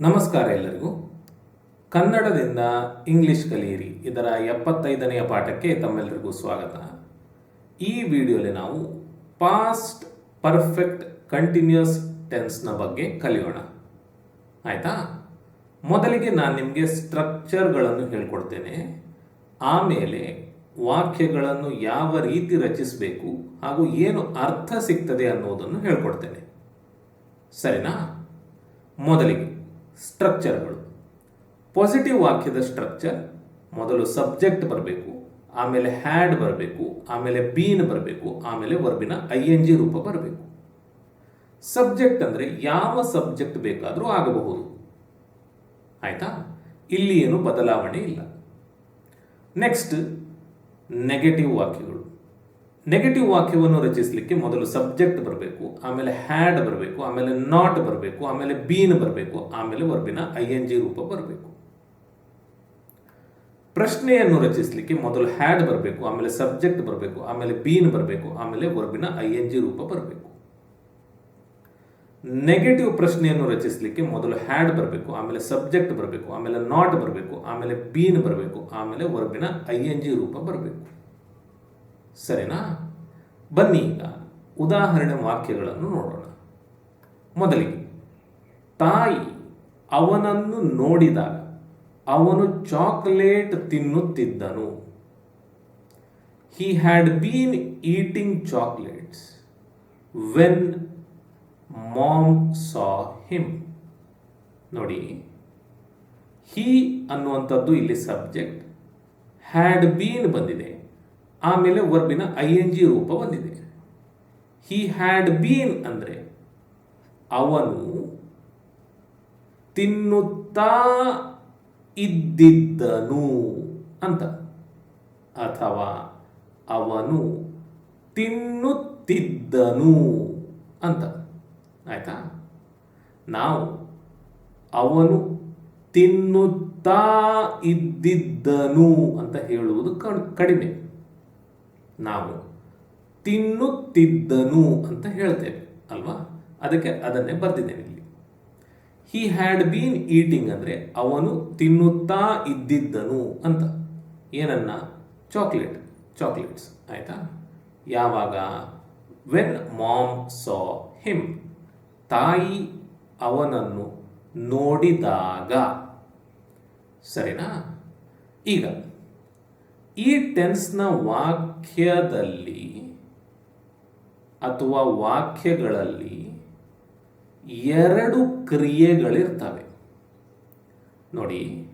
ನಮಸ್ಕಾರ ಎಲ್ಲರಿಗೂ. ಕನ್ನಡದಿಂದ ಇಂಗ್ಲಿಷ್ ಕಲಿಯಿರಿ. ಇದರ ಎಪ್ಪತ್ತೈದನೆಯ ಪಾಠಕ್ಕೆ ತಮ್ಮೆಲ್ಲರಿಗೂ ಸ್ವಾಗತ. ಈ ವಿಡಿಯೋಲಿ ನಾವು ಪಾಸ್ಟ್ ಪರ್ಫೆಕ್ಟ್ ಕಂಟಿನ್ಯೂಸ್ ಟೆನ್ಸ್ನ ಬಗ್ಗೆ ಕಲಿಯೋಣ. ಆಯಿತಾ? ಮೊದಲಿಗೆ ನಾನು ನಿಮಗೆ ಸ್ಟ್ರಕ್ಚರ್ಗಳನ್ನು ಹೇಳ್ಕೊಡ್ತೇನೆ. ಆಮೇಲೆ ವಾಕ್ಯಗಳನ್ನು ಯಾವ ರೀತಿ ರಚಿಸಬೇಕು ಹಾಗೂ ಏನು ಅರ್ಥ ಸಿಗ್ತದೆ ಅನ್ನೋದನ್ನು ಹೇಳ್ಕೊಡ್ತೇನೆ. ಸರಿನಾ? ಮೊದಲಿಗೆ ಸ್ಟ್ರಕ್ಚರ್ಗಳು ಪಾಸಿಟಿವ್ ವಾಕ್ಯದ ಸ್ಟ್ರಕ್ಚರ್ ಮೊದಲು ಸಬ್ಜೆಕ್ಟ್ ಬರಬೇಕು, ಆಮೇಲೆ ಹ್ಯಾಡ್ ಬರಬೇಕು, ಆಮೇಲೆ ಬೀನ್ ಬರಬೇಕು, ಆಮೇಲೆ ವರ್ಬಿನ ಐ ಎನ್ ಜಿ ರೂಪ ಬರಬೇಕು. ಸಬ್ಜೆಕ್ಟ್ ಅಂದರೆ ಯಾವ ಸಬ್ಜೆಕ್ಟ್ ಬೇಕಾದರೂ ಆಗಬಹುದು. ಆಯ್ತಾ? ಇಲ್ಲಿ ಏನು ಬದಲಾವಣೆ ಇಲ್ಲ. ನೆಕ್ಸ್ಟ್ ನೆಗೆಟಿವ್ ವಾಕ್ಯಗಳು. ನೆಗೆಟಿವ್ ವಾಕ್ಯವನ್ನು ರಚಿಸಲಿಕ್ಕೆ ಮೊದಲು ಸಬ್ಜೆಕ್ಟ್ ಬರಬೇಕು ಆಮೇಲೆ ಹ್ಯಾಡ್ ಬರಬೇಕು ಆಮೇಲೆ ನಾಟ್ ಬರಬೇಕು ಆಮೇಲೆ ಬೀನ್ ಬರಬೇಕು ಆಮೇಲೆ ವರ್ಬಿನ ಐ ಎನ್ ಜಿ ರೂಪ ಬರಬೇಕು ಪ್ರಶ್ನೆಯನ್ನು ರಚಿಸಲಿಕ್ಕೆ ಮೊದಲು ಹ್ಯಾಡ್ ಬರಬೇಕು ಆಮೇಲೆ ಸಬ್ಜೆಕ್ಟ್ ಬರಬೇಕು ಆಮೇಲೆ ಬೀನ್ ಬರಬೇಕು ಆಮೇಲೆ ವರ್ಬಿನ ಐ ಎನ್ ಜಿ ರೂಪ ಬರಬೇಕು ನೆಗೆಟಿವ್ ಪ್ರಶ್ನೆಯನ್ನು ರಚಿಸಲಿಕ್ಕೆ ಮೊದಲು ಹ್ಯಾಡ್ ಬರಬೇಕು ಆಮೇಲೆ ಸಬ್ಜೆಕ್ಟ್ ಬರಬೇಕು ಆಮೇಲೆ ನಾಟ್ ಬರಬೇಕು ಆಮೇಲೆ ಬೀನ್ ಬರಬೇಕು ಆಮೇಲೆ ವರ್ಬಿನ ಐ ಎನ್ ಜಿ ರೂಪ ಬರಬೇಕು ಸರಿನಾ? ಬನ್ನಿ ಈಗ ಉದಾಹರಣೆ ವಾಕ್ಯಗಳನ್ನು ನೋಡೋಣ. ಮೊದಲಿಗೆ, ತಾಯಿ ಅವನನ್ನು ನೋಡಿದಾಗ ಅವನು chocolate ತಿನ್ನುತ್ತಿದ್ದನು. He had been eating chocolates when mom saw him ನೋಡಿ ಹೀ ಅನ್ನುವಂಥದ್ದು ಇಲ್ಲಿ ಸಬ್ಜೆಕ್ಟ್ ಹ್ಯಾಡ್ ಬೀನ್ ಬಂದಿದೆ. ಆಮೇಲೆ ವರ್ಬಿನ ಐ ಎನ್ ಜಿ ರೂಪ ಬಂದಿದೆ. ಹಿ ಹ್ಯಾಡ್ ಬೀನ್ ಅಂದರೆ ಅವನು ತಿನ್ನುತ್ತಾ ಇದ್ದಿದ್ದನು ಅಂತ. ಅಥವಾ ಅವನು ತಿನ್ನುತ್ತಿದ್ದನು ಅಂತ. ಆಯ್ತಾ? ನಾವು ಅವನು ತಿನ್ನುತ್ತಾ ಇದ್ದಿದ್ದನು ಅಂತ ಹೇಳುವುದು ಕಡಿಮೆ. ನಾವು ತಿನ್ನುತ್ತಿದ್ದನು ಅಂತ ಹೇಳ್ತೇವೆ, ಅಲ್ವಾ? ಅದಕ್ಕೆ ಅದನ್ನೇ ಬರೆದಿದ್ದೇನೆ ಇಲ್ಲಿ. ಹಿ ಹ್ಯಾಡ್ ಬೀನ್ ಈಟಿಂಗ್ ಅಂದರೆ ಅವನು ತಿನ್ನುತ್ತಾ ಇದ್ದಿದ್ದನು ಅಂತ. ಏನನ್ನ? ಚಾಕ್ಲೇಟ್ ಚಾಕ್ಲೇಟ್ಸ್ ಆಯಿತಾ? ಯಾವಾಗ? ವೆನ್ ಮಾಮ್ ಸಾ ಹಿಮ್ ತಾಯಿ ಅವನನ್ನು ನೋಡಿದಾಗ. ಸರಿನಾ? ಈಗ ಈ ಟೆನ್ಸ್ನ ವಾಕ್ಯದಲ್ಲಿ ಅಥವಾ ವಾಕ್ಯಗಳಲ್ಲಿ ಎರಡು ಕ್ರಿಯೆಗಳಿರ್ತವೆ. ನೋಡಿ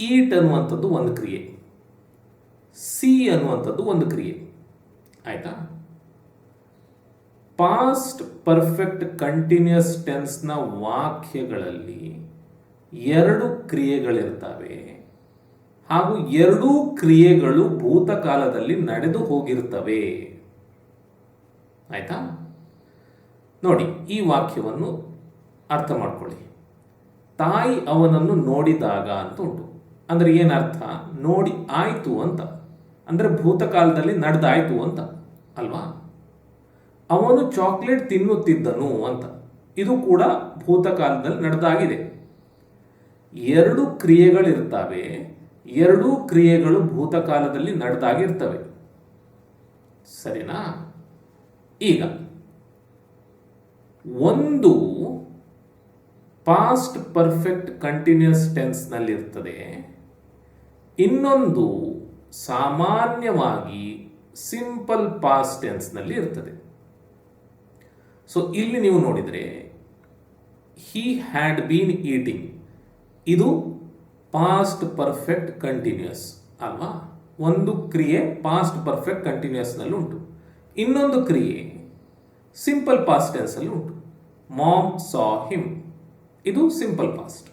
ಈಟ್ ಅನ್ನುವಂಥದ್ದು ಒಂದು ಕ್ರಿಯೆ ಸಿ ಅನ್ನುವಂಥದ್ದು ಒಂದು ಕ್ರಿಯೆ. ಆಯ್ತಾ? ಪಾಸ್ಟ್ ಪರ್ಫೆಕ್ಟ್ ಕಂಟಿನ್ಯೂಸ್ ಟೆನ್ಸ್ನ ವಾಕ್ಯಗಳಲ್ಲಿ ಎರಡು ಕ್ರಿಯೆಗಳಿರ್ತವೆ. ಹಾಗೂ ಎರಡೂ ಕ್ರಿಯೆಗಳು ಭೂತಕಾಲದಲ್ಲಿ ನಡೆದು ಹೋಗಿರುತ್ತವೆ ಆಯ್ತಾ? ನೋಡಿ, ಈ ವಾಕ್ಯವನ್ನು ಅರ್ಥ ಮಾಡ್ಕೊಳ್ಳಿ. ತಾಯಿ ಅವನನ್ನು ನೋಡಿದಾಗ ಅಂತ ಉಂಟು. ಅಂದರೆ ಏನರ್ಥ? ನೋಡಿ ಆಯಿತು ಅಂತ. ಅಂದರೆ ಭೂತಕಾಲದಲ್ಲಿ ನಡೆದಾಯಿತು ಅಂತ. ಅಲ್ವಾ? ಅವನು ಚಾಕ್ಲೇಟ್ ತಿನ್ನುತ್ತಿದ್ದನು ಅಂತ. ಇದು ಕೂಡ ಭೂತಕಾಲದಲ್ಲಿ ನಡೆದಾಗಿದೆ. ಎರಡು ಕ್ರಿಯೆಗಳಿರ್ತವೆ. ಎರಡೂ ಕ್ರಿಯೆಗಳು ಭೂತಕಾಲದಲ್ಲಿ ನಡೆದಾಗಿರ್ತವೆ. ಸರಿನಾ? ಈಗ, ಒಂದು ಪಾಸ್ಟ್ ಪರ್ಫೆಕ್ಟ್ ಕಂಟಿನ್ಯೂಸ್ ಟೆನ್ಸ್ನಲ್ಲಿರ್ತದೆ ಇನ್ನೊಂದು ಸಾಮಾನ್ಯವಾಗಿ ಸಿಂಪಲ್ ಪಾಸ್ಟ್ ಟೆನ್ಸ್ನಲ್ಲಿ ಇರ್ತದೆ ಸೊ ಇಲ್ಲಿ ನೀವು ನೋಡಿದರೆ ಹೀ ಹ್ಯಾಡ್ ಬೀನ್ ಈಟಿಂಗ್ ಇದು ಪಾಸ್ಟ್ ಪರ್ಫೆಕ್ಟ್ ಕಂಟಿನ್ಯೂಸ್ ಅಲ್ವಾ? ಒಂದು ಕ್ರಿಯೆ ಪಾಸ್ಟ್ ಪರ್ಫೆಕ್ಟ್ ಕಂಟಿನ್ಯೂಸ್ನಲ್ಲಿ ಉಂಟು. ಇನ್ನೊಂದು ಕ್ರಿಯೆ ಸಿಂಪಲ್ ಪಾಸ್ಟ್ ಟೆನ್ಸಲ್ಲಿ ಉಂಟು. ಮಾಮ್ ಸಾ ಹಿಮ್ ಇದು simple past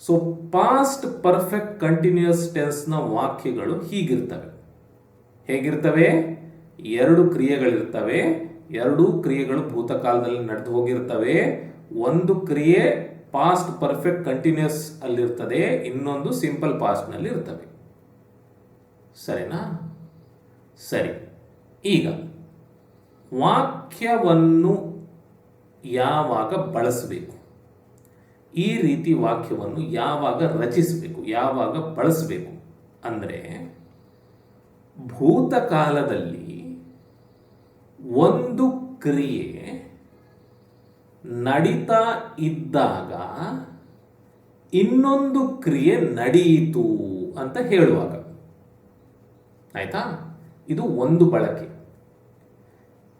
so past perfect continuous ಟೆನ್ಸ್ನ ವಾಕ್ಯಗಳು ಹೀಗಿರ್ತವೆ. ಹೇಗಿರ್ತವೆ? ಎರಡು ಕ್ರಿಯೆಗಳಿರ್ತವೆ. ಎರಡೂ ಕ್ರಿಯೆಗಳು ಭೂತಕಾಲದಲ್ಲಿ ನಡೆದು ಹೋಗಿರ್ತವೆ. ಒಂದು ಕ್ರಿಯೆ ಪಾಸ್ಟ್ ಪರ್ಫೆಕ್ಟ್ ಕಂಟಿನ್ಯೂಸ್ ಅಲ್ಲಿರ್ತದೆ, ಇನ್ನೊಂದು ಸಿಂಪಲ್ ಪಾಸ್ಟ್ನಲ್ಲಿ ಇರ್ತವೆ ಸರಿನಾ? ಸರಿ. ಈಗ, ವಾಕ್ಯವನ್ನು ಯಾವಾಗ ಬಳಸಬೇಕು? ಈ ರೀತಿ ವಾಕ್ಯವನ್ನು ಯಾವಾಗ ರಚಿಸಬೇಕು? ಯಾವಾಗ ಬಳಸಬೇಕು? ಅಂದರೆ, ಭೂತಕಾಲದಲ್ಲಿ ಒಂದು ಕ್ರಿಯೆ ನಡೀತಾ ಇದ್ದಾಗ ಇನ್ನೊಂದು ಕ್ರಿಯೆ ನಡೆಯಿತು ಅಂತ ಹೇಳುವಾಗ. ಆಯ್ತಾ? ಇದು ಒಂದು ಬಳಕೆ.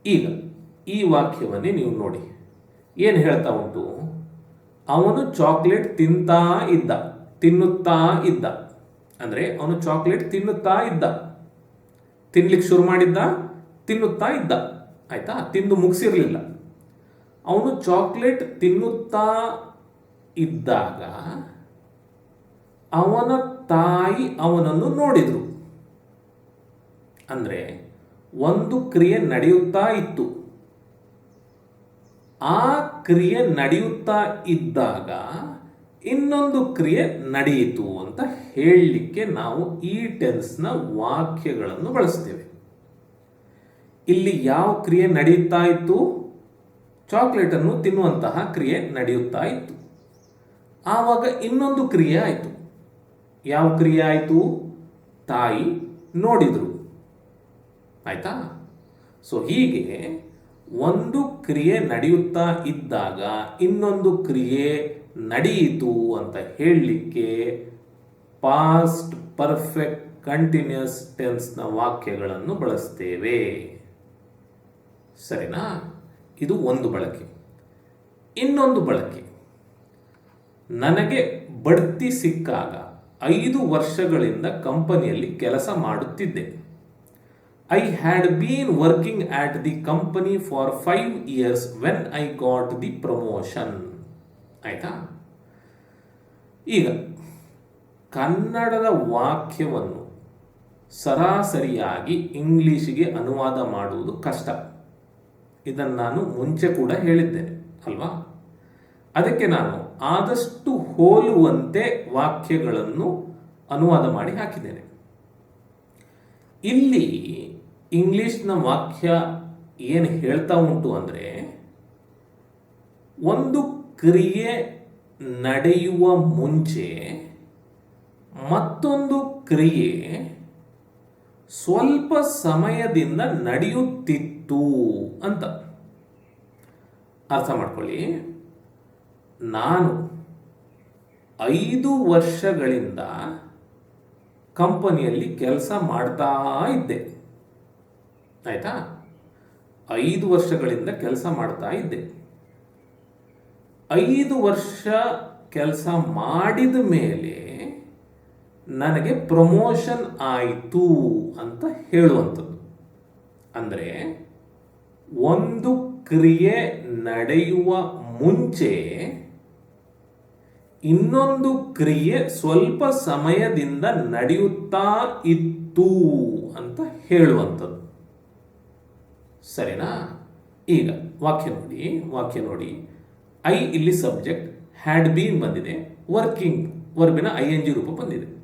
ಈಗ ಈ ವಾಕ್ಯವನ್ನೇ ನೀವು ನೋಡಿ. ಏನು ಹೇಳ್ತಾ ಉಂಟು? ಅವನು ಚಾಕ್ಲೇಟ್ ತಿಂತಾ ಇದ್ದ, ತಿನ್ನುತ್ತಾ ಇದ್ದ. ಅಂದರೆ ಅವನು ಚಾಕ್ಲೇಟ್ ತಿನ್ನುತ್ತಾ ಇದ್ದ. ತಿನ್ಲಿಕ್ಕೆ ಶುರು ಮಾಡಿದ್ದ, ತಿನ್ನುತ್ತಾ ಇದ್ದ. ಆಯ್ತಾ? ತಿಂದು ಮುಗಿಸಿರ್ಲಿಲ್ಲ. ಅವನು ಚಾಕ್ಲೇಟ್ ತಿನ್ನುತ್ತಾ ಇದ್ದಾಗ ಅವನ ತಾಯಿ ಅವನನ್ನು ನೋಡಿದರು. ಅಂದರೆ ಒಂದು ಕ್ರಿಯೆ ನಡೆಯುತ್ತಾ ಇತ್ತು. ಆ ಕ್ರಿಯೆ ನಡೆಯುತ್ತಾ ಇದ್ದಾಗ ಇನ್ನೊಂದು ಕ್ರಿಯೆ ನಡೆಯಿತು ಅಂತ ಹೇಳಲಿಕ್ಕೆ ನಾವು ಈ ಟೆನ್ಸ್ನ ವಾಕ್ಯಗಳನ್ನು ಬಳಸ್ತೇವೆ. ಇಲ್ಲಿ ಯಾವ ಕ್ರಿಯೆ ನಡೆಯುತ್ತಾ ಇತ್ತು? ಚಾಕ್ಲೇಟನ್ನು ತಿನ್ನುವಂತಹ ಕ್ರಿಯೆ ನಡೆಯುತ್ತಾ ಇತ್ತು. ಆವಾಗ ಇನ್ನೊಂದು ಕ್ರಿಯೆ ಆಯಿತು. ಯಾವ ಕ್ರಿಯೆ ಆಯಿತು? ತಾಯಿ ನೋಡಿದರು. ಆಯ್ತಾ? ಸೊ ಹೀಗೆ ಒಂದು ಕ್ರಿಯೆ ನಡೆಯುತ್ತಾ ಇದ್ದಾಗ ಇನ್ನೊಂದು ಕ್ರಿಯೆ ನಡೆಯಿತು ಅಂತ ಹೇಳಲಿಕ್ಕೆ ಪಾಸ್ಟ್ ಪರ್ಫೆಕ್ಟ್ ಕಂಟಿನ್ಯೂಸ್ ಟೆನ್ಸ್ನ ವಾಕ್ಯಗಳನ್ನು ಬಳಸ್ತೇವೆ. ಸರಿನಾ? ಇದು ಒಂದು ಬಳಕೆ. ಇನ್ನೊಂದು ಬಳಕೆ. ನನಗೆ ಬಡ್ತಿ ಸಿಕ್ಕಾಗ ಐದು ವರ್ಷಗಳಿಂದ ಕಂಪನಿಯಲ್ಲಿ ಕೆಲಸ ಮಾಡುತ್ತಿದ್ದೆ. I had been working at the company for five years when I got the promotion ಆಯ್ತಾ? ಈಗ, ಕನ್ನಡದ ವಾಕ್ಯವನ್ನು ಸರಾಸರಿಯಾಗಿ ಇಂಗ್ಲಿಷಿಗೆ ಅನುವಾದ ಮಾಡುವುದು ಕಷ್ಟ. ಇದನ್ನು ನಾನು ಮುಂಚೆ ಕೂಡ ಹೇಳಿದ್ದೇನೆ, ಅಲ್ವಾ? ಅದಕ್ಕೆ ನಾನು ಆದಷ್ಟು ಹೋಲುವಂತೆ ವಾಕ್ಯಗಳನ್ನು ಅನುವಾದ ಮಾಡಿ ಹಾಕಿದ್ದೇನೆ. ಇಲ್ಲಿ ಇಂಗ್ಲಿಷ್ನ ವಾಕ್ಯ ಏನು ಹೇಳ್ತಾ ಉಂಟು ಅಂದರೆ, ಒಂದು ಕ್ರಿಯೆ ನಡೆಯುವ ಮುಂಚೆ ಮತ್ತೊಂದು ಕ್ರಿಯೆ ಸ್ವಲ್ಪ ಸಮಯದಿಂದ ನಡೆಯುತ್ತಿತ್ತು ಅಂತ. ಅರ್ಥ ಮಾಡ್ಕೊಳ್ಳಿ. ನಾನು ಐದು ವರ್ಷಗಳಿಂದ ಕಂಪನಿಯಲ್ಲಿ ಕೆಲಸ ಮಾಡ್ತಾ ಇದ್ದೆ. ಆಯ್ತಾ? ಐದು ವರ್ಷಗಳಿಂದ ಕೆಲಸ ಮಾಡ್ತಾ ಇದ್ದೆ. ಐದು ವರ್ಷ ಕೆಲಸ ಮಾಡಿದ ಮೇಲೆ ನನಗೆ ಪ್ರಮೋಷನ್ ಆಯಿತು ಅಂತ ಹೇಳುವಂಥದ್ದು. ಅಂದರೆ ಒಂದು ಕ್ರಿಯೆ ನಡೆಯುವ ಮುಂಚೆ ಇನ್ನೊಂದು ಕ್ರಿಯೆ ಸ್ವಲ್ಪ ಸಮಯದಿಂದ ನಡೆಯುತ್ತಾ ಇತ್ತು ಅಂತ ಹೇಳುವಂಥದ್ದು. ಸರಿನಾ? ಈಗ ವಾಕ್ಯ ನೋಡಿ ವಾಕ್ಯ ನೋಡಿ. ಐ ಇಲ್ಲಿ ಸಬ್ಜೆಕ್ಟ್ ಹ್ಯಾಡ್ ಬೀನ್ ಬಂದಿದೆ. ವರ್ಕಿಂಗ್ ವರ್ಬಿನ ಐ ಎನ್ ಜಿ ರೂಪ ಬಂದಿದೆ.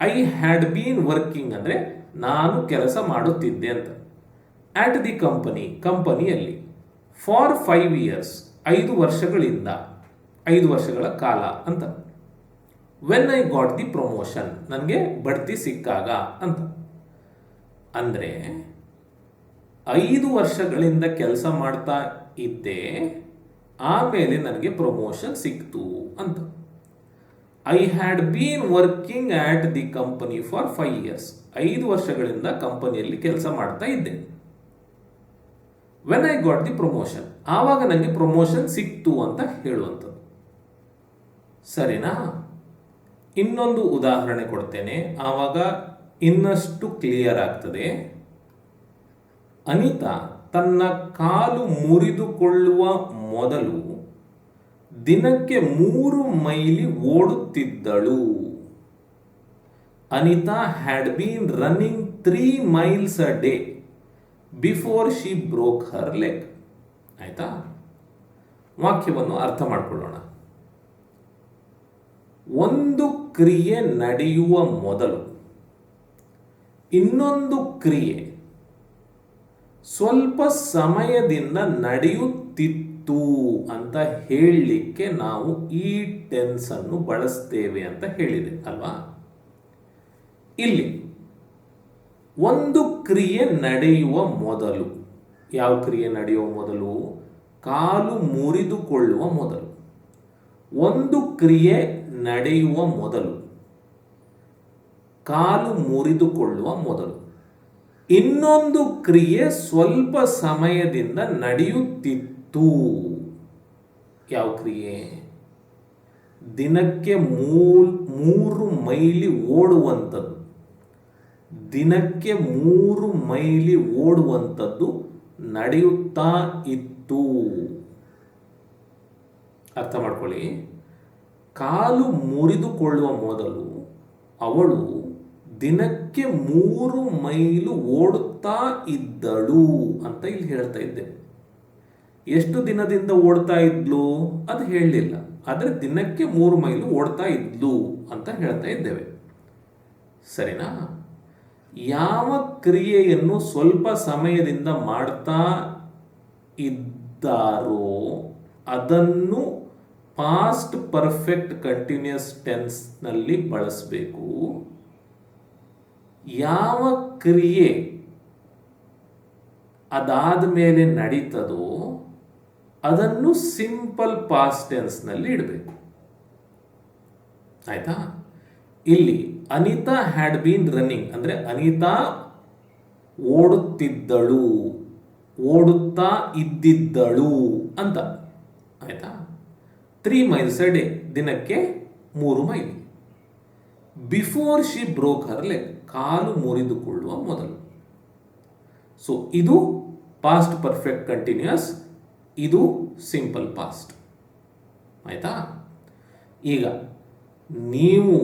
ಐ ಹ್ಯಾಡ್ ಬೀನ್ ವರ್ಕಿಂಗ್ ಅಂದರೆ ನಾನು ಕೆಲಸ ಮಾಡುತ್ತಿದ್ದೆ ಅಂತ. ಆಟ್ ದಿ ಕಂಪನಿ ಕಂಪನಿಯಲ್ಲಿ ಫಾರ್ ಫೈವ್ ಇಯರ್ಸ್ ಐದು ವರ್ಷಗಳಿಂದ, ಐದು ವರ್ಷಗಳ ಕಾಲ ಅಂತ. When I got the promotion ನನಗೆ ಬಡ್ತಿ ಸಿಕ್ಕಾಗ ಅಂತ. ಅಂದರೆ ಐದು ವರ್ಷಗಳಿಂದ ಕೆಲಸ ಮಾಡ್ತಾ ಇದ್ದೆ, ಆಮೇಲೆ ನನಗೆ ಪ್ರಮೋಷನ್ ಸಿಕ್ತು ಅಂತ. I had been working at the company for five years ಐದು ವರ್ಷಗಳಿಂದ ಕಂಪನಿಯಲ್ಲಿ ಕೆಲಸ ಮಾಡ್ತಾ ಇದ್ದೆ. When I got the promotion ಆವಾಗ ನನಗೆ ಪ್ರಮೋಷನ್ ಸಿಕ್ತು ಅಂತ ಹೇಳುವಂಥದ್ದು. ಸರಿನಾ? ಇನ್ನೊಂದು ಉದಾಹರಣೆ ಕೊಡ್ತೇನೆ. ಆವಾಗ ಇನ್ನಷ್ಟು ಕ್ಲಿಯರ್ ಆಗ್ತದೆ. ಅನಿತಾ, ತನ್ನ ಕಾಲು ಮುರಿದುಕೊಳ್ಳುವ ಮೊದಲು ದಿನಕ್ಕೆ ಮೂರು ಮೈಲಿ ಓಡುತ್ತಿದ್ದಳು. Anita had been running three miles a day before she broke her leg ಆಯ್ತಾ? ವಾಕ್ಯವನ್ನು ಅರ್ಥ ಮಾಡಿಕೊಳ್ಳೋಣ. ಒಂದು ಕ್ರಿಯೆ ನಡೆಯುವ ಮೊದಲು ಇನ್ನೊಂದು ಕ್ರಿಯೆ ಸ್ವಲ್ಪ ಸಮಯದಿಂದ ನಡೆಯುತ್ತಿತ್ತು. ಇತ್ತು ಅಂತ ಹೇಳಲಿಕ್ಕೆ ನಾವು ಈ ಟೆನ್ಸನ್ನು ಬಳಸ್ತೇವೆ ಅಂತ ಹೇಳಿದೆ, ಅಲ್ವಾ? ಇಲ್ಲಿ ಒಂದು ಕ್ರಿಯೆ ನಡೆಯುವ ಮೊದಲು, ಯಾವ ಕ್ರಿಯೆ ನಡೆಯುವ ಮೊದಲು? ಕಾಲು ಮುರಿದುಕೊಳ್ಳುವ ಮೊದಲು. ಒಂದು ಕ್ರಿಯೆ ನಡೆಯುವ ಮೊದಲು, ಕಾಲು ಮುರಿದುಕೊಳ್ಳುವ ಮೊದಲು. ಇನ್ನೊಂದು ಕ್ರಿಯೆ ಸ್ವಲ್ಪ ಸಮಯದಿಂದ ನಡೆಯುತ್ತಿತ್ತು. ಯಾವ ಕ್ರಿಯೆ ದಿನಕ್ಕೆ ಮೂಲ್ ಮೂರು ಮೈಲಿ ಓಡುವಂಥದ್ದು ದಿನಕ್ಕೆ ಮೂರು ಮೈಲಿ ಓಡುವಂಥದ್ದು ನಡೆಯುತ್ತಾ ಇತ್ತು ಅರ್ಥ ಮಾಡ್ಕೊಳ್ಳಿ. ಕಾಲು ಮುರಿದುಕೊಳ್ಳುವ ಮೊದಲು ಅವಳು ದಿನಕ್ಕೆ ಮೂರು ಮೈಲು ಓಡುತ್ತಾ ಇದ್ದಳು ಅಂತ ಇಲ್ಲಿ ಹೇಳ್ತಾ ಇದ್ದೆ. ಎಷ್ಟು ದಿನದಿಂದ ಓಡ್ತಾ ಇದ್ಲು ಅದು ಹೇಳಲಿಲ್ಲ. ಆದರೆ ದಿನಕ್ಕೆ ಮೂರು ಮೈಲು ಓಡ್ತಾ ಇದ್ಲು ಅಂತ ಹೇಳ್ತಾ ಇದ್ದೇವೆ. ಸರಿನಾ? ಯಾವ ಕ್ರಿಯೆಯನ್ನು ಸ್ವಲ್ಪ ಸಮಯದಿಂದ ಮಾಡ್ತಾ ಇದ್ದಾರೋ ಅದನ್ನು ಪಾಸ್ಟ್ ಪರ್ಫೆಕ್ಟ್ ಕಂಟಿನ್ಯೂಸ್ ಟೆನ್ಸ್ನಲ್ಲಿ ಬಳಸಬೇಕು. ಯಾವ ಕ್ರಿಯೆ ಅದಾದ ಮೇಲೆ ನಡೀತದೋ ಅದನ್ನು ಸಿಂಪಲ್ ಟೆನ್ಸ್ನಲ್ಲಿ ಇಡಬೇಕು. ಆಯ್ತಾ? ಇಲ್ಲಿ ಅನಿತಾ ಹ್ಯಾಡ್ ಬೀನ್ ರನ್ನಿಂಗ್ ಅಂದರೆ ಅನಿತಾ ಓಡುತ್ತಿದ್ದಳು, ಓಡುತ್ತಾ ಇದ್ದಿದ್ದಳು ಅಂತ. ಆಯ್ತಾ? ತ್ರೀ ಮೈಲ್ಸ್ ಅ ಡೇ ದಿನಕ್ಕೆ ಮೂರು mile. Before she broke leg ಕಾಲು ಮುರಿದುಕೊಳ್ಳುವ ಮೊದಲು. ಸೊ ಇದು ಪಾಸ್ಟ್ ಪರ್ಫೆಕ್ಟ್ ಕಂಟಿನ್ಯೂಸ್ ಇದು ಸಿಂಪಲ್ ಪಾಸ್ಟ್. ಆಯಿತಾ? ಈಗ ನೀವು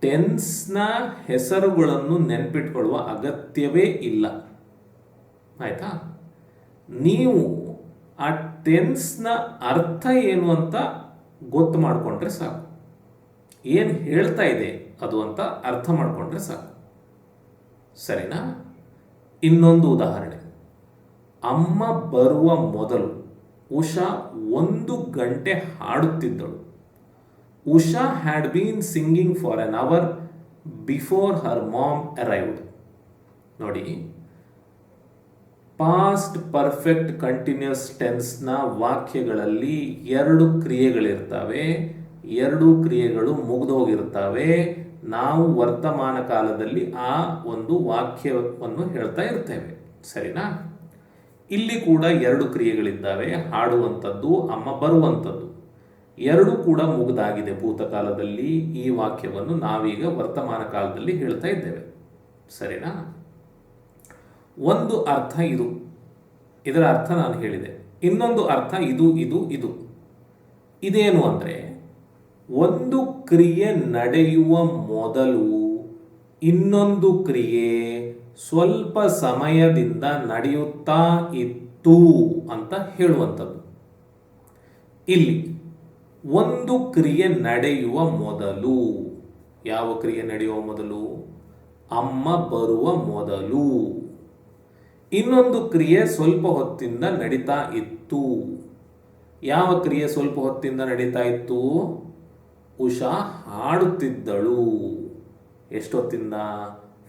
ಟೆನ್ಸ್ನ ಹೆಸರುಗಳನ್ನು ನೆನಪಿಟ್ಕೊಳ್ಳುವ ಅಗತ್ಯವೇ ಇಲ್ಲ. ಆಯಿತಾ? ನೀವು ಆ ಟೆನ್ಸ್ನ ಅರ್ಥ ಏನು ಅಂತ ಗೊತ್ತು ಮಾಡಿಕೊಂಡ್ರೆ ಸಾಕು. ಏನು ಹೇಳ್ತಾ ಇದೆ ಅದು ಅಂತ ಅರ್ಥ ಮಾಡಿಕೊಂಡ್ರೆ ಸಾಕು. ಸರಿನಾ? ಇನ್ನೊಂದು ಉದಾಹರಣೆ. ಅಮ್ಮ ಬರುವ ಮೊದಲು ಉಷಾ ಒಂದು ಗಂಟೆ ಹಾಡುತ್ತಿದ್ದಳು. Usha had been singing for an hour before her mom arrived ನೋಡಿ ಪಾಸ್ಟ್ ಪರ್ಫೆಕ್ಟ್ ಕಂಟಿನ್ಯೂಸ್ ಟೆನ್ಸ್ನ ವಾಕ್ಯಗಳಲ್ಲಿ ಎರಡು ಕ್ರಿಯೆಗಳಿರ್ತವೆ, ಎರಡು ಕ್ರಿಯೆಗಳು ಮುಗಿದೋಗಿರ್ತವೆ. ನಾವು ವರ್ತಮಾನ ಕಾಲದಲ್ಲಿ ಆ ಒಂದು ವಾಕ್ಯವನ್ನು ಹೇಳ್ತಾ ಇರ್ತೇವೆ. ಸರಿನಾ? ಇಲ್ಲಿ ಕೂಡ ಎರಡು ಕ್ರಿಯೆಗಳಿದ್ದಾವೆ, ಹಾಡುವಂಥದ್ದು, ಅಮ್ಮ ಬರುವಂಥದ್ದು. ಎರಡು ಕೂಡ ಮುಗಿದಾಗಿದೆ ಭೂತಕಾಲದಲ್ಲಿ. ಈ ವಾಕ್ಯವನ್ನು ನಾವೀಗ ವರ್ತಮಾನ ಕಾಲದಲ್ಲಿ ಹೇಳ್ತಾ ಇದ್ದೇವೆ. ಸರಿನಾ? ಒಂದು ಅರ್ಥ ಇದು. ಇದರ ಅರ್ಥ ನಾನು ಹೇಳಿದೆ. ಇನ್ನೊಂದು ಅರ್ಥ ಇದು ಇದು ಇದು. ಇದೇನು ಅಂದರೆ, ಒಂದು ಕ್ರಿಯೆ ನಡೆಯುವ ಮೊದಲು ಇನ್ನೊಂದು ಕ್ರಿಯೆ ಸ್ವಲ್ಪ ಸಮಯದಿಂದ ನಡೆಯುತ್ತಾ ಇತ್ತು ಅಂತ ಹೇಳುವಂಥದ್ದು. ಇಲ್ಲಿ ಒಂದು ಕ್ರಿಯೆ ನಡೆಯುವ ಮೊದಲು, ಯಾವ ಕ್ರಿಯೆ ನಡೆಯುವ ಮೊದಲು? ಅಮ್ಮ ಬರುವ ಮೊದಲು. ಇನ್ನೊಂದು ಕ್ರಿಯೆ ಸ್ವಲ್ಪ ಹೊತ್ತಿಂದ ನಡೀತಾ ಇತ್ತು. ಯಾವ ಕ್ರಿಯೆ ಸ್ವಲ್ಪ ಹೊತ್ತಿಂದ ನಡೀತಾ ಇತ್ತು? ಉಷಾ ಹಾಡುತ್ತಿದ್ದಳು. ಎಷ್ಟೊತ್ತಿಂದ?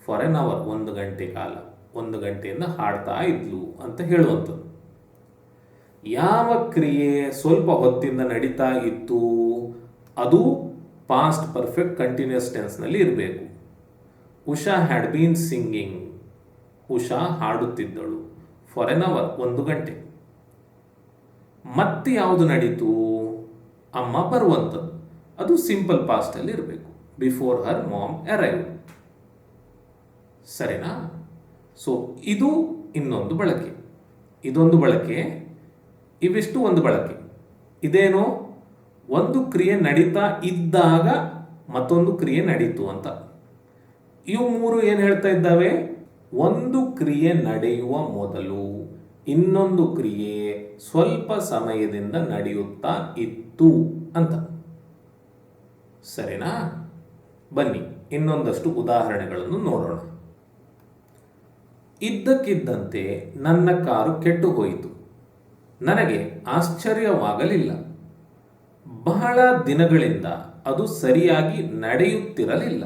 ಫಾರ್ ಎನ್ ಅವರ್ ಒಂದು ಗಂಟೆ ಕಾಲ, ಒಂದು ಗಂಟೆಯಿಂದ ಹಾಡ್ತಾ ಇದ್ಲು ಅಂತ ಹೇಳುವಂಥದ್ದು. ಯಾವ ಕ್ರಿಯೆ ಸ್ವಲ್ಪ ಹೊತ್ತಿಂದ ನಡೀತಾ ಇತ್ತು, ಅದು ಪಾಸ್ಟ್ ಪರ್ಫೆಕ್ಟ್ ಕಂಟಿನ್ಯೂಸ್ ಟೆನ್ಸ್ನಲ್ಲಿ ಇರಬೇಕು. Usha had been singing Usha ಹಾಡುತ್ತಿದ್ದಳು for an hour ಒಂದು ಗಂಟೆ. ಮತ್ತೆ ಯಾವುದು ನಡೀತು? ಅಮ್ಮ ಬರುವಂಥದ್ದು. ಅದು ಸಿಂಪಲ್ ಪಾಸ್ಟಲ್ಲಿ ಇರಬೇಕು. ಬಿಫೋರ್ ಹರ್ ಮಾಮ್ ಅರೈವ್ ಸರಿನಾ? ಸೊ ಇದು ಇನ್ನೊಂದು ಬಳಕೆ. ಇದೊಂದು ಬಳಕೆ, ಇವಿಷ್ಟು ಒಂದು ಬಳಕೆ. ಇದೇನು? ಒಂದು ಕ್ರಿಯೆ ನಡೀತಾ ಇದ್ದಾಗ ಮತ್ತೊಂದು ಕ್ರಿಯೆ ನಡೀತು ಅಂತ. ಇವು ಮೂರು ಏನು ಹೇಳ್ತಾ ಇದ್ದಾವೆ? ಒಂದು ಕ್ರಿಯೆ ನಡೆಯುವ ಮೊದಲು ಇನ್ನೊಂದು ಕ್ರಿಯೆ ಸ್ವಲ್ಪ ಸಮಯದಿಂದ ನಡೆಯುತ್ತಾ ಇತ್ತು ಅಂತ. ಸರಿನಾ? ಬನ್ನಿ, ಇನ್ನೊಂದಷ್ಟು ಉದಾಹರಣೆಗಳನ್ನು ನೋಡೋಣ. ಇದ್ದಕ್ಕಿದ್ದಂತೆ ನನ್ನ ಕಾರು ಕೆಟ್ಟು ಹೋಯಿತು ನನಗೆ ಆಶ್ಚರ್ಯವಾಗಲಿಲ್ಲ. ಬಹಳ ದಿನಗಳಿಂದ ಅದು ಸರಿಯಾಗಿ ನಡೆಯುತ್ತಿರಲಿಲ್ಲ.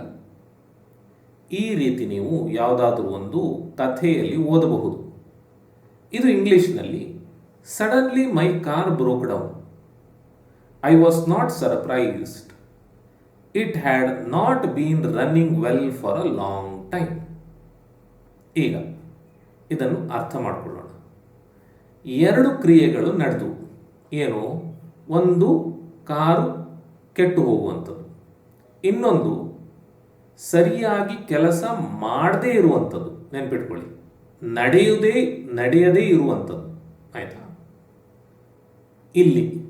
ಈ ರೀತಿ ನೀವು ಯಾವುದಾದ್ರೂ ಒಂದು ಕಥೆಯಲ್ಲಿ ಓದಬಹುದು. ಇದು ಇಂಗ್ಲಿಷ್ನಲ್ಲಿ suddenly my car broke down I was not surprised it had not been running well for a long time ಈಗ ಇದನ್ನು ಅರ್ಥ ಮಾಡಿಕೊಳ್ಳೋಣ. ಎರಡು ಕ್ರಿಯೆಗಳು ನಡೆದವು. ಏನು? ಒಂದು ಕಾರು ಕೆಟ್ಟು ಹೋಗುವಂಥದ್ದು. ಇನ್ನೊಂದು ಸರಿಯಾಗಿ ಕೆಲಸ ಮಾಡದೇ ಇರುವಂಥದ್ದು. ನೆನ್ಪಿಟ್ಕೊಳ್ಳಿ. ನಡೆಯುವುದೇ, ನಡೆಯದೇ ಇರುವಂಥದ್ದು. ಆಯಿತಾ? ಇಲ್ಲಿ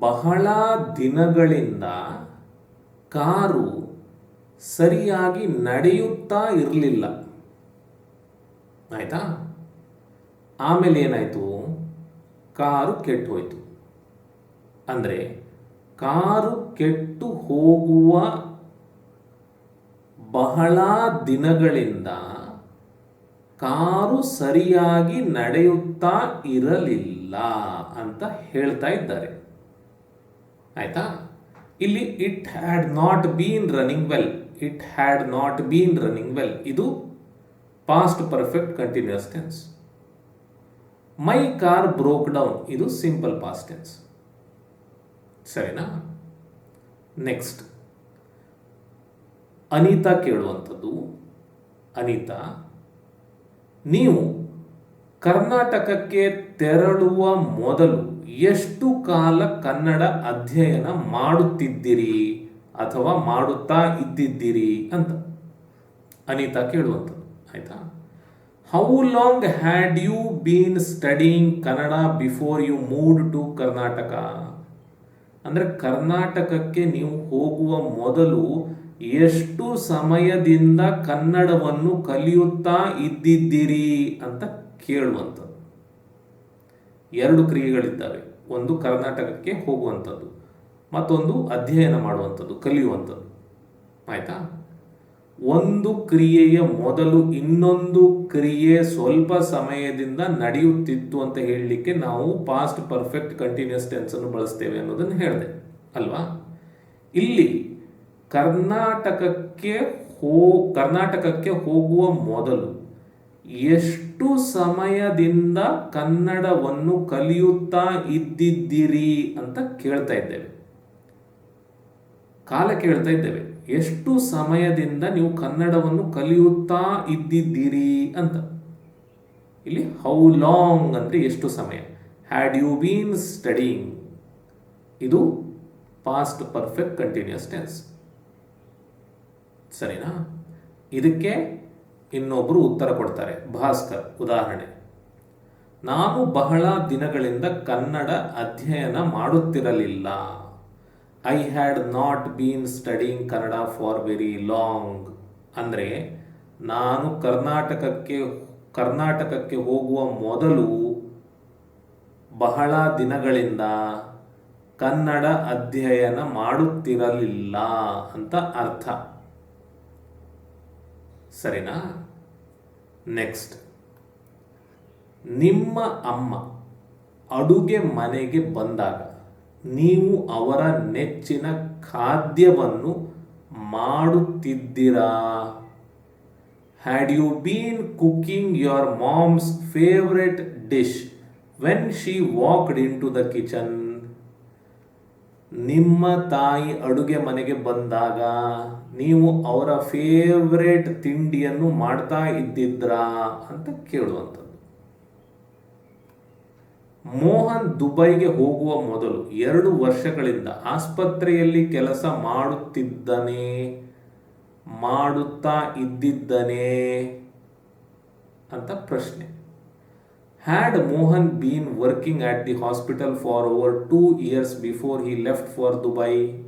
ಬಹಳ ದಿನಗಳಿಂದ ಕಾರು ಸರಿಯಾಗಿ ನಡೆಯುತ್ತಾ ಇರಲಿಲ್ಲ. ಆಯ್ತಾ? ಆಮೇಲೆ ಏನಾಯಿತು? ಕಾರು ಕೆಟ್ಟು ಹೋಯಿತು. ಅಂದರೆ ಕಾರು ಕೆಟ್ಟು ಹೋಗುವ ಬಹಳ ದಿನಗಳಿಂದ ಕಾರು ಸರಿಯಾಗಿ ನಡೆಯುತ್ತಾ ಇರಲಿಲ್ಲ ಅಂತ ಹೇಳ್ತಾ ಇದ್ದಾರೆ. ಆಯಿತಾ? ಇಲ್ಲಿ it had not been running well it had not been running well ಇದು past perfect continuous tense my car broke down ಇದು ಸಿಂಪಲ್ ಪಾಸ್ಟ್ ಟೆನ್ಸ್ ಸರಿನಾ? ನೆಕ್ಸ್ಟ್ ಅನಿತಾ ಕೇಳುವಂಥದ್ದು. ಅನಿತಾ, ನೀವು ಕರ್ನಾಟಕಕ್ಕೆ ತೆರಳುವ ಮೊದಲು ಎಷ್ಟು ಕಾಲ ಕನ್ನಡ ಅಧ್ಯಯನ ಮಾಡುತ್ತಿದ್ದಿರಿ ಅಥವಾ ಮಾಡುತ್ತಾ ಇದ್ದಿದ್ದೀರಿ ಅಂತ ಅನಿತಾ ಕೇಳುವಂಥದ್ದು. ಆಯ್ತಾ? How long had you been studying Kannada before you moved to Karnataka ಅಂದರೆ ಕರ್ನಾಟಕಕ್ಕೆ ನೀವು ಹೋಗುವ ಮೊದಲು ಎಷ್ಟು ಸಮಯದಿಂದ ಕನ್ನಡವನ್ನು ಕಲಿಯುತ್ತಾ ಇದ್ದಿದ್ದೀರಿ ಅಂತ ಕೇಳುವಂಥದ್ದು. ಎರಡು ಕ್ರಿಯೆಗಳಿದ್ದಾವೆ. ಒಂದು ಕರ್ನಾಟಕಕ್ಕೆ ಹೋಗುವಂಥದ್ದು. ಮತ್ತೊಂದು ಅಧ್ಯಯನ ಮಾಡುವಂಥದ್ದು, ಕಲಿಯುವಂಥದ್ದು. ಆಯ್ತಾ? ಒಂದು ಕ್ರಿಯೆಯ ಮೊದಲು ಇನ್ನೊಂದು ಕ್ರಿಯೆ ಸ್ವಲ್ಪ ಸಮಯದಿಂದ ನಡೆಯುತ್ತಿತ್ತು ಅಂತ ಹೇಳಲಿಕ್ಕೆ ನಾವು ಪಾಸ್ಟ್ ಪರ್ಫೆಕ್ಟ್ ಕಂಟಿನ್ಯೂಸ್ ಟೆನ್ಸನ್ನು ಬಳಸ್ತೇವೆ ಅನ್ನೋದನ್ನು ಹೇಳಿದೆ, ಅಲ್ವಾ? ಇಲ್ಲಿ ಕರ್ನಾಟಕಕ್ಕೆ ಹೋ, ಕರ್ನಾಟಕಕ್ಕೆ ಹೋಗುವ ಮೊದಲು ಎಷ್ಟು ಸಮಯದಿಂದ ಕನ್ನಡವನ್ನು ಕಲಿಯುತ್ತಾ ಇದ್ದಿದ್ದೀರಿ ಅಂತ ಕೇಳ್ತಾ ಇದ್ದೇವೆ. ಕಾಲ ಕೇಳ್ತಾ ಇದ್ದೇವೆ. ಎಷ್ಟು ಸಮಯದಿಂದ ನೀವು ಕನ್ನಡವನ್ನು ಕಲಿಯುತ್ತಾ ಇದ್ದಿದ್ದೀರಿ ಅಂತ. ಇಲ್ಲಿ ಹೌ ಲಾಂಗ್ ಅಂದರೆ ಎಷ್ಟು ಸಮಯ? ಹ್ಯಾಡ್ ಯು ಬೀನ್ ಸ್ಟಡಿಂಗ್ ಇದು ಪಾಸ್ಟ್ ಪರ್ಫೆಕ್ಟ್ ಕಂಟಿನ್ಯೂಸ್ ಟೆನ್ಸ್ ಸರಿನಾ? ಇದಕ್ಕೆ ಇನ್ನೊಬ್ಬರು ಉತ್ತರ ಕೊಡ್ತಾರೆ. ಭಾಸ್ಕರ್, ಉದಾಹರಣೆ. ನಾನು ಬಹಳ ದಿನಗಳಿಂದ ಕನ್ನಡ ಅಧ್ಯಯನ ಮಾಡುತ್ತಿರಲಿಲ್ಲ. I had not been studying Kannada for very long ಅಂದರೆ ನಾನು ಕರ್ನಾಟಕಕ್ಕೆ ಕರ್ನಾಟಕಕ್ಕೆ ಹೋಗುವ ಮೊದಲು ಬಹಳ ದಿನಗಳಿಂದ ಕನ್ನಡ ಅಧ್ಯಯನ ಮಾಡುತ್ತಿರಲಿಲ್ಲ ಅಂತ ಅರ್ಥ. ಸರಿನಾ? ನೆಕ್ಸ್ಟ್ ನಿಮ್ಮ ಅಮ್ಮ ಅಡುಗೆ ಮನೆಗೆ ಬಂದಾಗ ನೀವು ಅವರ ನೆಚ್ಚಿನ ಖಾದ್ಯವನ್ನು ಮಾಡುತ್ತಿದ್ದೀರಾ? Had you been cooking your mom's favourite dish when she walked into the kitchen ನಿಮ್ಮ ತಾಯಿ ಅಡುಗೆ ಮನೆಗೆ ಬಂದಾಗ ನೀವು ಅವರ ಫೇವ್ರೇಟ್ ತಿಂಡಿಯನ್ನು ಮಾಡ್ತಾ ಇದ್ದಿದ್ರಾ ಅಂತ ಕೇಳುವಂಥದ್ದು. ಮೋಹನ್ ದುಬೈಗೆ ಹೋಗುವ ಮೊದಲು ಎರಡು ವರ್ಷಗಳಿಂದ ಆಸ್ಪತ್ರೆಯಲ್ಲಿ ಕೆಲಸ ಮಾಡುತ್ತಿದ್ದನೇ, ಮಾಡುತ್ತಾ ಇದ್ದಿದ್ದನೇ ಅಂತ ಪ್ರಶ್ನೆ. Had Mohan been working at the hospital for over two years before he left for Dubai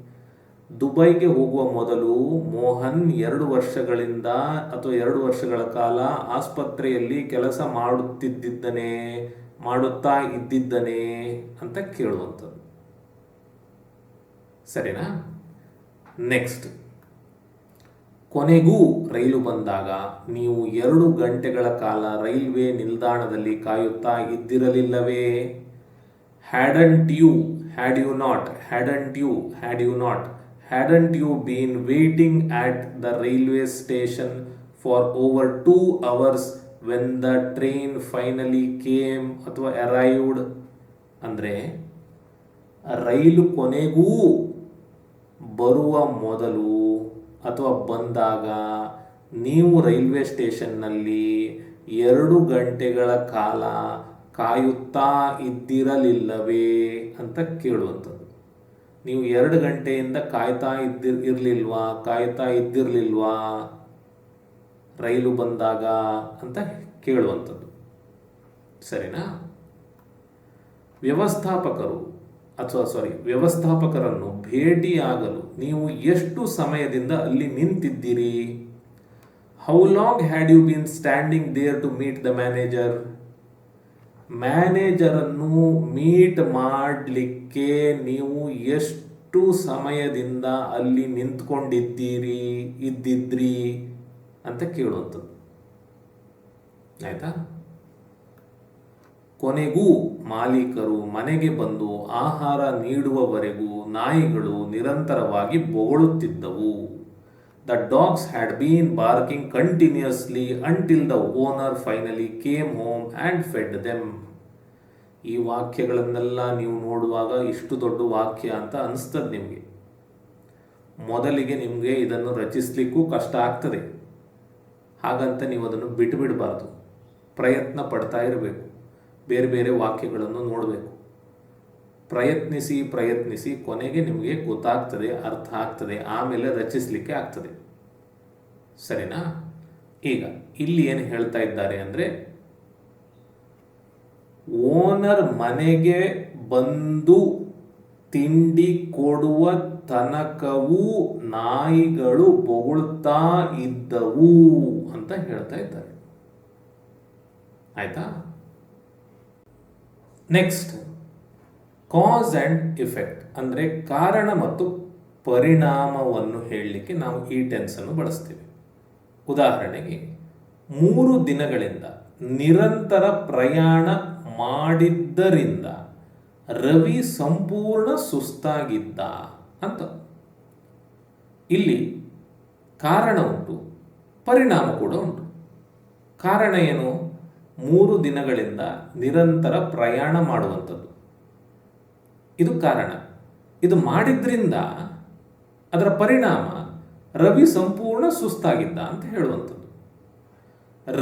ದುಬೈಗೆ ಹೋಗುವ ಮೊದಲು ಮೋಹನ್ ಎರಡು ವರ್ಷಗಳಿಂದ ಅಥವಾ ಎರಡು ವರ್ಷಗಳ ಕಾಲ ಆಸ್ಪತ್ರೆಯಲ್ಲಿ ಕೆಲಸ ಮಾಡುತ್ತಿದ್ದನೇ ಮಾಡುತ್ತಾ ಇದ್ದಿದ್ದನೇ ಅಂತ ಕೇಳುವಂಥದ್ದು. ಸರಿನಾ? ನೆಕ್ಸ್ಟ್ ಕೊನೆಗೂ ರೈಲು ಬಂದಾಗ ನೀವು ಎರಡು ಗಂಟೆಗಳ ಕಾಲ ರೈಲ್ವೆ ನಿಲ್ದಾಣದಲ್ಲಿ ಕಾಯುತ್ತಾ ಇದ್ದಿರಲಿಲ್ಲವೇ? Hadn't you had you not hadn't you had you not hadn't you been waiting at the railway station for over two hours when the train finally came ಅಥವಾ ಅರೈವ್ಡ್ ಅಂದರೆ ರೈಲು ಕೊನೆಗೂ ಬರುವ ಮೊದಲು ಅಥವಾ ಬಂದಾಗ ನೀವು ರೈಲ್ವೆ ಸ್ಟೇಷನ್ನಲ್ಲಿ ಎರಡು ಗಂಟೆಗಳ ಕಾಲ ಕಾಯುತ್ತಾ ಇದ್ದಿರಲಿಲ್ಲವೇ ಅಂತ ಕೇಳುವಂಥದ್ದು. ನೀವು ಎರಡು ಗಂಟೆಯಿಂದ ಕಾಯ್ತಾ ಇದ್ದಿರ್, ಇರಲಿಲ್ವಾ? ಕಾಯ್ತಾ ಇದ್ದಿರಲಿಲ್ವಾ? ರೈಲು ಬಂದಾಗ ಅಂತ ಕೇಳುವಂಥದ್ದು. ಸರಿನಾ? ವ್ಯವಸ್ಥಾಪಕರು ಅಥವಾ ಸಾರಿ ವ್ಯವಸ್ಥಾಪಕರನ್ನು ಭೇಟಿಯಾಗಲು ನೀವು ಎಷ್ಟು ಸಮಯದಿಂದ ಅಲ್ಲಿ ನಿಂತಿದ್ದೀರಿ? How long had you been standing there to meet the manager ಮ್ಯಾನೇಜರನ್ನು meet ಮಾಡಲಿಕ್ಕೆ ನೀವು ಎಷ್ಟು ಸಮಯದಿಂದ ಅಲ್ಲಿ ನಿಂತ್ಕೊಂಡಿದ್ದೀರಿ, ಇದ್ದಿದ್ರಿ? ಅಂತ ಕೇಳುವಂಥದ್ದು. ಆಯಿತಾ? ಕೊನೆಗೂ ಮಾಲೀಕರು ಮನೆಗೆ ಬಂದು ಆಹಾರ ನೀಡುವವರೆಗೂ ನಾಯಿಗಳು ನಿರಂತರವಾಗಿ ಬೊಗಳುತ್ತಿದ್ದವು. The dogs had been barking continuously until the owner finally came home and fed them ಈ ವಾಕ್ಯಗಳನ್ನೆಲ್ಲ ನೀವು ನೋಡುವಾಗ ಇಷ್ಟು ದೊಡ್ಡ ವಾಕ್ಯ ಅಂತ ಅನಿಸ್ತದೆ ನಿಮಗೆ. ಮೊದಲಿಗೆ ನಿಮಗೆ ಇದನ್ನು ರಚಿಸಲಿಕ್ಕೂ ಕಷ್ಟ ಆಗ್ತದೆ. ಹಾಗಂತ ನೀವು ಅದನ್ನು ಬಿಟ್ಟುಬಿಡಬಾರ್ದು ಪ್ರಯತ್ನ ಪಡ್ತಾ ಇರಬೇಕು. ಬೇರೆ ಬೇರೆ ವಾಕ್ಯಗಳನ್ನು ನೋಡಬೇಕು. ಪ್ರಯತ್ನಿಸಿ ಪ್ರಯತ್ನಿಸಿ ಕೊನೆಗೆ ನಿಮಗೆ ಗೊತ್ತಾಗ್ತದೆ, ಅರ್ಥ ಆಗ್ತದೆ, ಆಮೇಲೆ ರಚಿಸಲಿಕ್ಕೆ ಆಗ್ತದೆ. ಸರಿನಾ? ಈಗ ಇಲ್ಲಿ ಏನು ಹೇಳ್ತಾ ಇದ್ದಾರೆ ಅಂದರೆ, ಓನರ್ ಮನೆಗೆ ಬಂದು ತಿಂಡಿ ಕೊಡುವ ತನಕವೂ ನಾಯಿಗಳು ಬೊಗಳ್ತಾ ಇದ್ದವು. ಅಂತ ಹೇಳ್ತಾ ಇದ್ದಾರೆ. ಆಯ್ತಾ? ನೆಕ್ಸ್ಟ್ ಕಾಸ್ ಆ್ಯಂಡ್ ಇಫೆಕ್ಟ್ ಅಂದರೆ ಕಾರಣ ಮತ್ತು ಪರಿಣಾಮವನ್ನು ಹೇಳಲಿಕ್ಕೆ ನಾವು ಈ ಟೆನ್ಸನ್ನು ಬಳಸ್ತೀವಿ. ಉದಾಹರಣೆಗೆ, ಮೂರು ದಿನಗಳಿಂದ ನಿರಂತರ ಪ್ರಯಾಣ ಮಾಡಿದ್ದರಿಂದ ರವಿ ಸಂಪೂರ್ಣ ಸುಸ್ತಾಗಿದ್ದ ಅಂತ. ಇಲ್ಲಿ ಕಾರಣ ಉಂಟು. ಪರಿಣಾಮ ಕೂಡ ಉಂಟು. ಕಾರಣ ಏನು? ಮೂರು ದಿನಗಳಿಂದ ನಿರಂತರ ಪ್ರಯಾಣ ಮಾಡುವಂಥದ್ದು. ಇದು ಕಾರಣ. ಇದು ಮಾಡಿದ್ರಿಂದ ಅದರ ಪರಿಣಾಮ ರವಿ ಸಂಪೂರ್ಣ ಸುಸ್ತಾಗಿದ್ದ ಅಂತ ಹೇಳುವಂಥದ್ದು.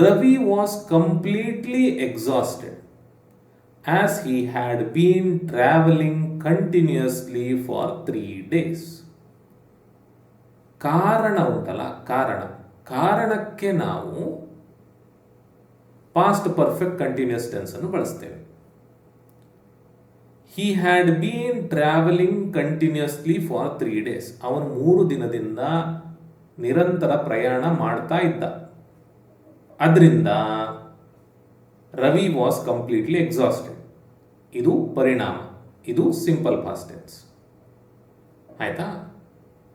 Ravi was completely exhausted. As he had been travelling continuously for three days ಕಾರಣ ಉಂಟಲ್ಲ, ಕಾರಣ. ಕಾರಣಕ್ಕೆ ನಾವು ಪಾಸ್ಟ್ ಪರ್ಫೆಕ್ಟ್ ಕಂಟಿನ್ಯೂಸ್ ಟೆನ್ಸ್ ಅನ್ನು ಬಳಸ್ತೇವೆ. He had been travelling continuously for three days ಅವನು ಮೂರು ದಿನದಿಂದ ನಿರಂತರ ಪ್ರಯಾಣ ಮಾಡ್ತಾ ಇದ್ದ. ಅದರಿಂದ ರವಿ ವಾಸ್ ಕಂಪ್ಲೀಟ್ಲಿ ಎಕ್ಸಾಸ್ಟೆಡ್ ಇದು ಪರಿಣಾಮ. ಇದು ಸಿಂಪಲ್ ಪಾಸ್ಟ್ ಟೆನ್ಸ್ ಆಯ್ತಾ?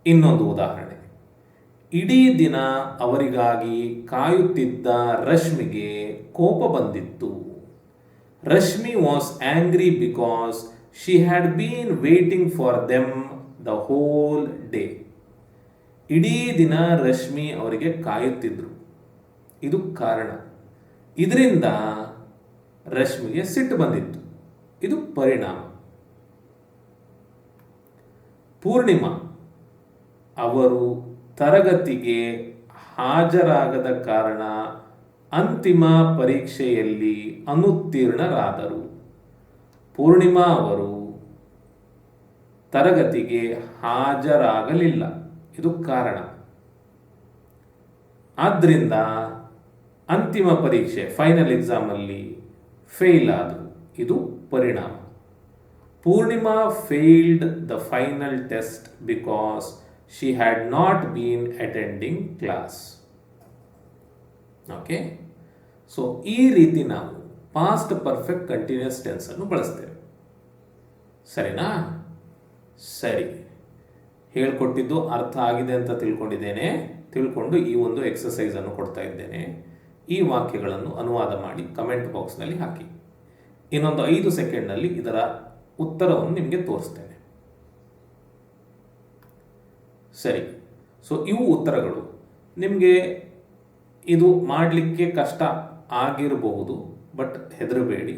ಇನ್ನೊಂದು ಉದಾಹರಣೆ. ಇಡೀ ದಿನ ಅವರಿಗಾಗಿ ಕಾಯುತ್ತಿದ್ದ ರಶ್ಮಿಗೆ ಕೋಪ ಬಂದಿತ್ತು. Rashmi was angry because she had been waiting for them the whole day. ಇಡೀ ದಿನ ರಶ್ಮಿ ಅವರಿಗೆ ಕಾಯುತ್ತಿದ್ರು. ಇದು ಕಾರಣ. ಇದರಿಂದ ರಶ್ಮಿಗೆ ಸಿಟ್ಟು ಬಂದಿತ್ತು. ಇದು ಪರಿಣಾಮ. ಪೂರ್ಣಿಮಾ ಅವರು ತರಗತಿಗೆ ಹಾಜರಾಗದ ಕಾರಣ ಅಂತಿಮ ಪರೀಕ್ಷೆಯಲ್ಲಿ ಅನುತ್ತೀರ್ಣರಾದರು. ಪೂರ್ಣಿಮಾ ಅವರು ತರಗತಿಗೆ ಹಾಜರಾಗಲಿಲ್ಲ. ಇದು ಕಾರಣ. ಆದ್ದರಿಂದ ಅಂತಿಮ ಪರೀಕ್ಷೆ ಫೈನಲ್ ಎಕ್ಸಾಮಲ್ಲಿ ಫೇಲ್ ಆದರು. ಇದು ಪರಿಣಾಮ. Purnima failed the final test because she had not been attending class okay so ಈ ರೀತಿ ನಾವು ಪಾಸ್ಟ್ ಪರ್ಫೆಕ್ಟ್ ಕಂಟಿನ್ಯೂಸ್ ಟೆನ್ಸನ್ನು ಬಳಸ್ತೇವೆ. ಸರಿನಾ? ಸರಿ. ಹೇಳ್ಕೊಟ್ಟಿದ್ದು ಅರ್ಥ ಆಗಿದೆ ಅಂತ ತಿಳ್ಕೊಂಡಿದ್ದೇನೆ. ತಿಳ್ಕೊಂಡು ಈ ಒಂದು ಎಕ್ಸಸೈಸನ್ನು ಕೊಡ್ತಾ ಇದ್ದೇನೆ. ಈ ವಾಕ್ಯಗಳನ್ನು ಅನುವಾದ ಮಾಡಿ ಕಮೆಂಟ್ ಬಾಕ್ಸ್ನಲ್ಲಿ ಹಾಕಿ. ಇನ್ನೊಂದು ಐದು ಸೆಕೆಂಡ್ನಲ್ಲಿ ಇದರ ಉತ್ತರವನ್ನು ನಿಮಗೆ ತೋರಿಸ್ತೇನೆ. ಸರಿ. ಸೊ ಇವು ಉತ್ತರಗಳು. ನಿಮಗೆ ಇದು ಮಾಡಲಿಕ್ಕೆ ಕಷ್ಟ ಆಗಿರಬಹುದು ಬಟ್ ಹೆದರಬೇಡಿ.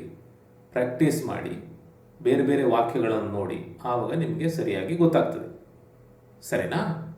ಪ್ರಾಕ್ಟೀಸ್ ಮಾಡಿ. ಬೇರೆ ಬೇರೆ ವಾಕ್ಯಗಳನ್ನು ನೋಡಿ. ಆವಾಗ ನಿಮಗೆ ಸರಿಯಾಗಿ ಗೊತ್ತಾಗ್ತದೆ. ಸರಿನಾ?